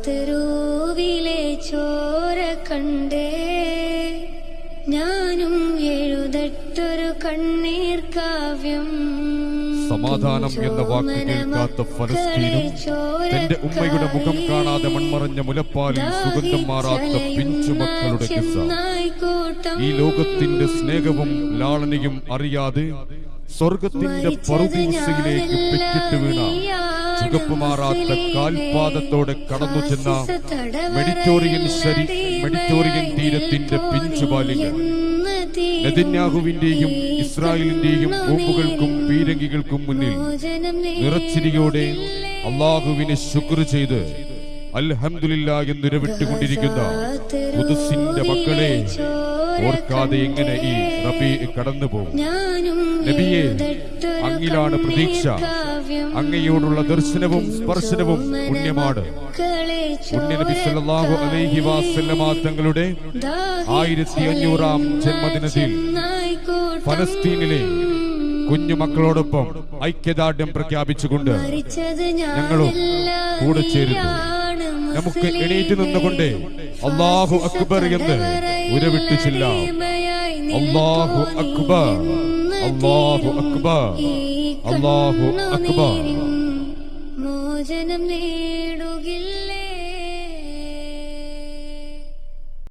ഗസാത്തരൂവിലെ ചോര കണ്ടേ. ഞാനും എഴുതട്ടൊരു കണ്ണീർ കാവ്യം. സമാധാനം എന്ന വാക്ക് കേൾക്കാത്ത ഫലസ്തീനും തന്റെ ഉമ്മയുടെ മുഖം കാണാതെ മൺമറഞ്ഞ മുലപ്പാലിൽ സുഗന്ധം മാറാത്ത പിഞ്ചുമക്കളുടെ കിസ്സ ഈ ലോകത്തിന്റെ സ്നേഹവും ലാളനയും അറിയാതെ സ്വർഗത്തിന്റെ പറുദീസയിലേക്ക് പെറ്റിട്ട് വീണ ചുവപ്പ് മാറാത്ത കാൽപാദത്തോടെ കടന്നു ചെന്ന മെഡിറ്റോറിയൻ ശരി മെഡിറ്റോറിയൻ തീരത്തിന്റെ പിഞ്ചുപാലികൾ. നെതന്യാഹുവിന്റെയും ഇസ്രായേലിന്റെയും ബോംബുകൾക്കും പീരങ്കികൾക്കും മുന്നിൽ നിറച്ചിരിയോടെ അള്ളാഹുവിനെ ശുക്ർ ചെയ്ത് അൽഹമില്ല എന്നുരവിട്ടുകൊണ്ടിരിക്കുന്ന പുതുസിന്റെ മക്കളെ ഓർക്കാതെ എങ്ങനെ ഈ റബി കടന്നു പോകും നബിയെ അങ്ങിലാണ് പ്രതീക്ഷ. അങ്ങയോടുള്ള ദർശനവും സ്പർശനവും പുണ്യമാണ്. പുണ്യനബി സല്ലല്ലാഹു അലൈഹി വസല്ലമ തങ്ങളുടെ ആയിരത്തി അഞ്ഞൂറാം ജന്മദിനത്തിൽ ഫലസ്തീനിലെ കുഞ്ഞുമക്കളോടൊപ്പം ഐക്യദാർഢ്യം പ്രഖ്യാപിച്ചുകൊണ്ട് ഞങ്ങളും കൂടെ ചേരുന്നു. നമുക്ക് എണീറ്റ് നിന്നുകൊണ്ട് അള്ളാഹു അക്ബർ എന്ന് ഉരവിട്ടു ചെല്ലാം. അള്ളാഹു അക്ബർ. അല്ലാഹു അക്ബർ. അല്ലാഹു അക്ബർ. മോചനം നേടുകില്ല